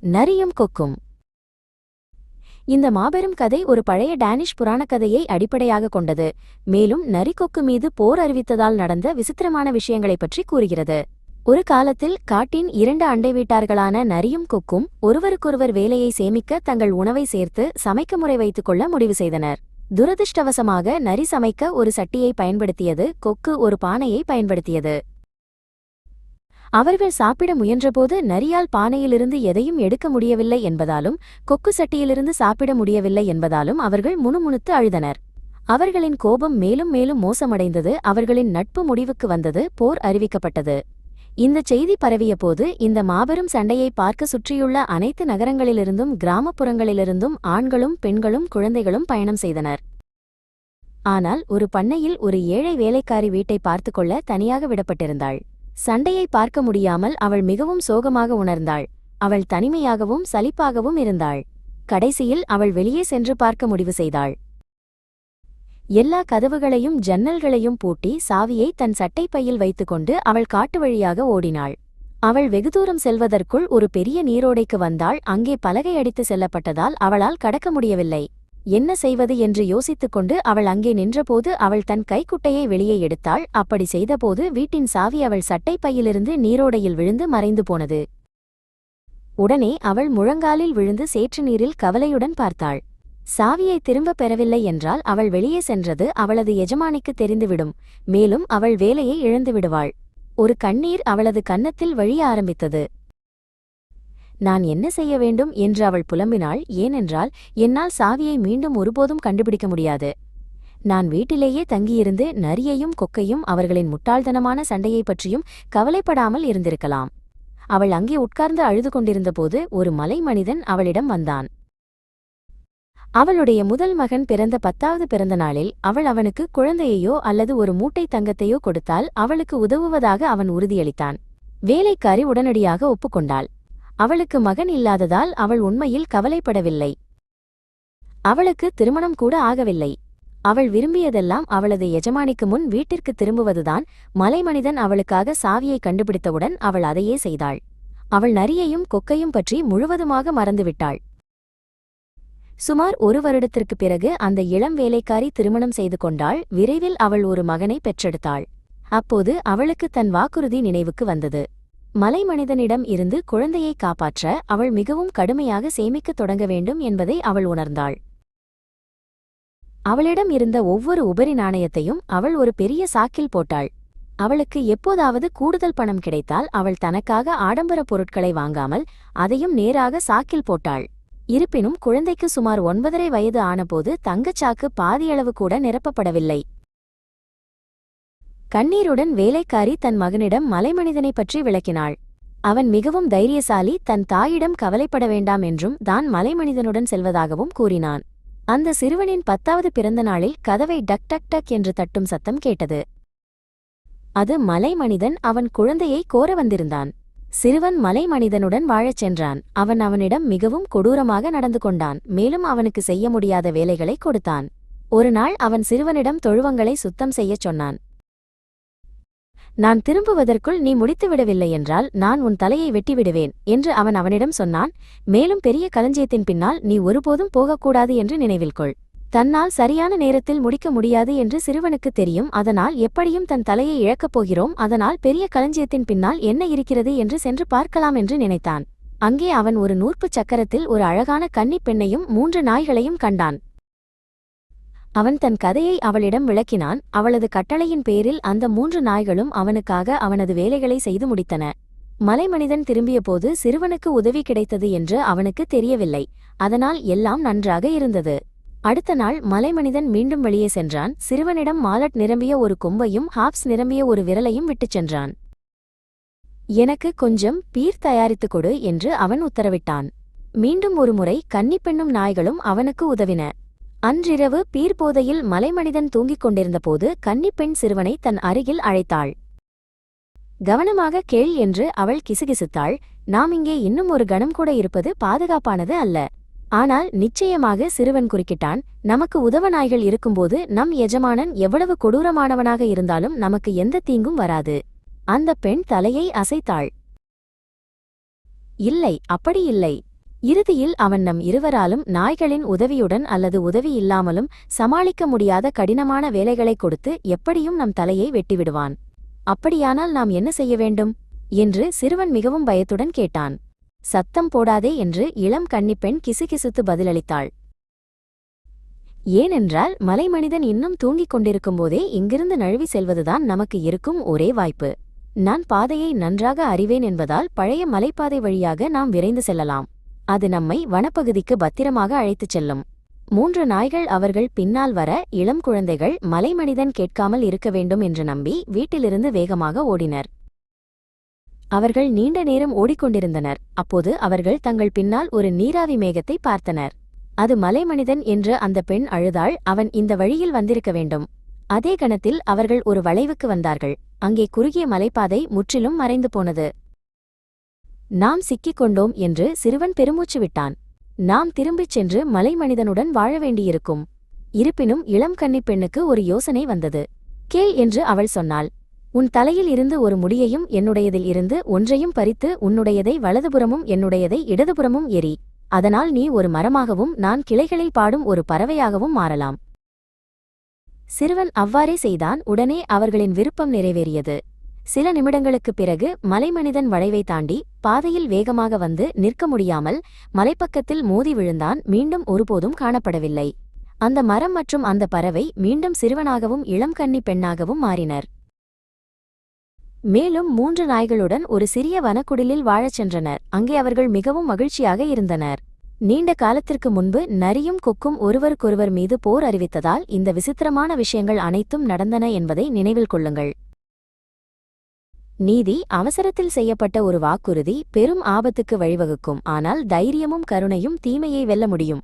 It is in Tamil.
நரியும் கொக்கும். இந்த மாபெரும் கதை ஒரு பழைய டேனிஷ் புராணக் கதையை அடிப்படையாக கொண்டது. மேலும் நரிக்கொக்கு மீது போர் அறிவித்ததால் நடந்த விசித்திரமான விஷயங்களைப் பற்றி கூறுகிறது. ஒரு காலத்தில் காட்டின் இரண்டு அண்டை வீட்டார்களான நரியும் கொக்கும் ஒருவருக்கொருவர் வேலையை சேமிக்க தங்கள் உணவை சேர்த்து சமைக்க முறை வைத்துக் கொள்ள முடிவு செய்தனர். துரதிர்ஷ்டவசமாக நரி சமைக்க ஒரு சட்டியை பயன்படுத்தியது கொக்கு ஒரு பானையை பயன்படுத்தியது. அவர்கள் சாப்பிட முயன்றபோது நரியால் பானையிலிருந்து எதையும் எடுக்க முடியவில்லை என்பதாலும் கொக்கு சட்டியிலிருந்து சாப்பிட முடியவில்லை என்பதாலும் அவர்கள் முணுமுணுத்து அழுதனர். அவர்களின் கோபம் மேலும் மேலும் மோசமடைந்தது. அவர்களின் நட்பு முடிவுக்கு வந்தது. போர் அறிவிக்கப்பட்டது. இந்த செய்தி பரவியபோது இந்த மாபெரும் சண்டையை பார்க்க சுற்றியுள்ள அனைத்து நகரங்களிலிருந்தும் கிராமப்புறங்களிலிருந்தும் ஆண்களும் பெண்களும் குழந்தைகளும் பயணம் செய்தனர். ஆனால் ஒரு பண்ணையில் ஒரு ஏழை வேலைக்காரி வீட்டை பார்த்துக்கொள்ள தனியாக விடப்பட்டிருந்தாள். சண்டையை பார்க்க முடியாமல் அவள் மிகவும் சோகமாக உணர்ந்தாள். அவள் தனிமையாகவும் சலிப்பாகவும் இருந்தாள். கடைசியில் அவள் வெளியே சென்று பார்க்க முடிவு செய்தாள். எல்லா கதவுகளையும் ஜன்னல்களையும் பூட்டி சாவியை தன் சட்டைப்பையில் வைத்துக்கொண்டு அவள் காட்டு வழியாக ஓடினாள். அவள் வெகு தூரம் செல்வதற்குள் ஒரு பெரிய நீரோடைக்கு வந்தாள். அங்கே பலகை அடித்து செல்லப்பட்டதால் அவளால் கடக்க முடியவில்லை. என்ன செய்வது என்று யோசித்துக் கொண்டு அவள் அங்கே நின்றபோது அவள் தன் கைக்குட்டையை வெளியே எடுத்தாள். அப்படி செய்தபோது வீட்டின் சாவி அவள் சட்டைப்பையிலிருந்து நீரோடையில் விழுந்து மறைந்து போனது. உடனே அவள் முழங்காலில் விழுந்து சேற்று நீரில் கவலையுடன் பார்த்தாள். சாவியை திரும்பப் பெறவில்லை என்றால் அவள் வெளியே சென்றது அவளது எஜமானிக்கு தெரிந்துவிடும். மேலும் அவள் வேலையை இழந்து விடுவாள் ஒரு கண்ணீர் அவளது கன்னத்தில் வழிய ஆரம்பித்தது. நான் என்ன செய்ய வேண்டும் என்று அவள் புலம்பினாள். ஏனென்றால் என்னால் சாவியை மீண்டும் ஒருபோதும் கண்டுபிடிக்க முடியாது. நான் வீட்டிலேயே தங்கியிருந்து நரியையும் கொக்கையும் அவர்களின் முட்டாள்தனமான சண்டையைப் பற்றியும் கவலைப்படாமல் இருந்திருக்கலாம். அவள் அங்கே உட்கார்ந்து அழுது கொண்டிருந்தபோது ஒரு மலை மனிதன் அவளிடம் வந்தான். அவளுடைய முதல் மகன் பிறந்த பத்தாவது பிறந்த நாளில் அவள் அவனுக்கு குழந்தையையோ அல்லது ஒரு மூட்டை தங்கத்தையோ கொடுத்தால் அவளுக்கு உதவுவதாக அவன் உறுதியளித்தான். வேலைக்காரி உடனடியாக ஒப்புக்கொண்டாள். அவளுக்கு மகன் இல்லாததால் அவள் உண்மையில் கவலைப்படவில்லை. அவளுக்கு திருமணம் கூட ஆகவில்லை. அவள் விரும்பியதெல்லாம் அவளது எஜமானிக்கு முன் வீட்டிற்கு திரும்புவதுதான் மலைமனிதன் அவளுக்காக சாவியை கண்டுபிடித்தவுடன் அவள் அதையே செய்தாள். அவள் நரியையும் கொக்கையும் பற்றி முழுவதுமாக மறந்துவிட்டாள். சுமார் ஒரு வருடத்திற்குப் பிறகு அந்த இளம் வேலைக்காரி திருமணம் செய்து கொண்டாள். விரைவில் அவள் ஒரு மகனை பெற்றெடுத்தாள். அப்போது அவளுக்கு தன் வாக்குறுதி நினைவுக்கு வந்தது. மலைமனிதனிடம் இருந்து குழந்தையை காப்பாற்ற அவள் மிகவும் கடுமையாக சேமிக்கத் தொடங்க வேண்டும் என்பதை அவள் உணர்ந்தாள். அவளிடம் இருந்த ஒவ்வொரு உபரி நாணயத்தையும் அவள் ஒரு பெரிய சாக்கில் போட்டாள். அவளுக்கு எப்போதாவது கூடுதல் பணம் கிடைத்தால் அவள் தனக்காக ஆடம்பர பொருட்களை வாங்காமல் அதையும் நேராக சாக்கில் போட்டாள். இருப்பினும் குழந்தைக்கு சுமார் ஒன்பதரை வயது ஆனபோது தங்கச்சாக்கு பாதியளவு கூட நிரப்பப்படவில்லை. கண்ணீருடன் வேலைக்காரி தன் மகனிடம் மலைமனிதனைப் பற்றி விளக்கினாள். அவன் மிகவும் தைரியசாலி தன் தாயிடம் கவலைப்பட வேண்டாம் என்றும் தான் மலைமனிதனுடன் செல்வதாகவும் கூறினான். அந்த சிறுவனின் பத்தாவது பிறந்த நாளில் கதவை டக் டக் டக் என்று தட்டும் சத்தம் கேட்டது. அது மலைமனிதன் அவன் குழந்தையை கோர வந்திருந்தான். சிறுவன் மலைமனிதனுடன் வாழச் சென்றான். அவன் அவனிடம் மிகவும் கொடூரமாக நடந்து கொண்டான். மேலும் அவனுக்கு செய்ய முடியாத வேலைகளை கொடுத்தான். ஒரு நாள் அவன் சிறுவனிடம் தொழுவங்களை சுத்தம் செய்யச் சொன்னான். நான் திரும்புவதற்குள் நீ முடித்துவிடவில்லை என்றால் நான் உன் தலையை வெட்டிவிடுவேன் என்று அவன் அவனிடம் சொன்னான். மேலும் பெரிய களஞ்சியத்தின் பின்னால் நீ ஒருபோதும் போகக்கூடாது என்று நினைவில் கொள். தன்னால் சரியான நேரத்தில் முடிக்க முடியாது என்று சிறுவனுக்கு தெரியும். அதனால் எப்படியும் தன் தலையை இழக்கப் போகிறோம். அதனால் பெரிய களஞ்சியத்தின் பின்னால் என்ன இருக்கிறது என்று சென்று பார்க்கலாம் என்று நினைத்தான். அங்கே அவன் ஒரு நூற்புச் சக்கரத்தில் ஒரு அழகான கன்னிப் பெண்ணையும் மூன்று நாய்களையும் கண்டான். அவன் தன் கதையை அவளிடம் விளக்கினான். அவளது கட்டளையின் பேரில் அந்த மூன்று நாய்களும் அவனுக்காக அவனது வேலைகளை செய்து முடித்தன. மலைமனிதன் திரும்பியபோது சிறுவனுக்கு உதவி கிடைத்தது என்று அவனுக்கு தெரியவில்லை. அதனால் எல்லாம் நன்றாக இருந்தது. அடுத்த நாள் மலைமனிதன் மீண்டும் வெளியே சென்றான். சிறுவனிடம் மாலட் நிரம்பிய ஒரு கொம்பையும் ஹாப்ஸ் நிரம்பிய ஒரு விரலையும் விட்டுச் சென்றான். எனக்கு கொஞ்சம் பீர் தயாரித்துக் கொடு என்று அவன் உத்தரவிட்டான். மீண்டும் ஒருமுறை கன்னிப்பெண்ணும் நாய்களும் அவனுக்கு உதவின. அன்றிரவு பீர்போதையில் மலைமனிதன் தூங்கிக் கொண்டிருந்தபோது கன்னிப்பெண் சிறுவனை தன் அருகில் அழைத்தாள். கவனமாக கேள் என்று அவள் கிசுகிசுத்தாள். நாம் இங்கே இன்னும் ஒரு கணம் கூட இருப்பது பாதுகாப்பானது அல்ல. ஆனால் நிச்சயமாக சிறுவன் குறுக்கிட்டான். நமக்கு உதவ நாய்கள் இருக்கும்போது நம் எஜமானன் எவ்வளவு கொடூரமானவனாக இருந்தாலும் நமக்கு எந்த தீங்கும் வராது. அந்த பெண் தலையை அசைத்தாள். இல்லை அப்படி இல்லை. இறுதியில் அவன் நம் இருவராலும் நாய்களின் உதவியுடன் அல்லது உதவி இல்லாமலும் சமாளிக்க முடியாத கடினமான வேலைகளை கொடுத்து எப்படியும் நம் தலையை வெட்டிவிடுவான். அப்படியானால் நாம் என்ன செய்ய வேண்டும்? என்று சிறுவன் மிகவும் பயத்துடன் கேட்டான். சத்தம் போடாதே என்று இளம் கன்னிப்பெண் கிசுகிசுத்து பதிலளித்தாள். ஏனென்றால் மலைமனிதன் இன்னும் தூங்கிக் கொண்டிருக்கும்போதே இங்கிருந்து நழுவி செல்வதுதான் நமக்கு இருக்கும் ஒரே வாய்ப்பு. நான் பாதையை நன்றாக அறிவேன் என்பதால் பழைய மலைப்பாதை வழியாக நாம் விரைந்து செல்லலாம். அது நம்மை வனப்பகுதிக்கு பத்திரமாக அழைத்துச் செல்லும். மூன்று நாய்கள் அவர்கள் பின்னால் வர இளம் குழந்தைகள் மலைமனிதன் கேட்காமல் இருக்க வேண்டும் என்று நம்பி வீட்டிலிருந்து வேகமாக ஓடினர். அவர்கள் நீண்ட நேரம் ஓடிக்கொண்டிருந்தனர். அப்போது அவர்கள் தங்கள் பின்னால் ஒரு நீராவி மேகத்தை பார்த்தனர். அது மலைமனிதன் என்று அந்த பெண் அழுதாள் அவன் இந்த வழியில் வந்திருக்க வேண்டும். அதே கணத்தில் அவர்கள் ஒரு வளைவுக்கு வந்தார்கள். அங்கே குறுகிய மலைப்பாதை முற்றிலும் மறைந்து போனது. நாம் சிக்கிக் கொண்டோம் என்று சிறுவன் பெருமூச்சு விட்டான். நாம் திரும்பிச் சென்று மலை மனிதனுடன் வாழ வேண்டியிருக்கும். இருப்பினும் இளம் கன்னிப் பெண்ணுக்கு ஒரு யோசனை வந்தது. கேள் என்று அவள் சொன்னாள். உன் தலையில் இருந்து ஒரு முடியையும் என்னுடையதில் இருந்து ஒன்றையும் பறித்து உன்னுடையதை வலதுபுறமும் என்னுடையதை இடதுபுறமும் எரி அதனால் நீ ஒரு மரமாகவும் நான் கிளைகளில் பாடும் ஒரு பறவையாகவும் மாறலாம். சிறுவன் அவ்வாறே செய்தான். உடனே அவர்களின் விருப்பம் நிறைவேறியது. சில நிமிடங்களுக்குப் பிறகு மலைமனிதன் வளைவை தாண்டி பாதையில் வேகமாக வந்து நிற்க முடியாமல் மலைப்பக்கத்தில் மோதி விழுந்தான் மீண்டும் ஒருபோதும் காணப்படவில்லை. அந்த மரம் மற்றும் அந்த பறவை மீண்டும் சிறுவனாகவும் இளம் கன்னி பெண்ணாகவும் மாறினர். மேலும் மூன்று நாய்களுடன் ஒரு சிறிய வனக்குடிலில் வாழச் சென்றனர். அங்கே அவர்கள் மிகவும் மகிழ்ச்சியாக இருந்தனர். நீண்ட காலத்திற்கு முன்பு நரியும் கொக்கும் ஒருவருக்கொருவர் மீது போர் அறிவித்ததால் இந்த விசித்திரமான விஷயங்கள் அனைத்தும் நடந்தன என்பதை நினைவில் கொள்ளுங்கள். நீதி அவசரத்தில் செய்யப்பட்ட ஒரு வாக்குறுதி பெரும் ஆபத்துக்கு வழிவகுக்கும். ஆனால் தைரியமும் கருணையும் தீமையை வெல்ல முடியும்.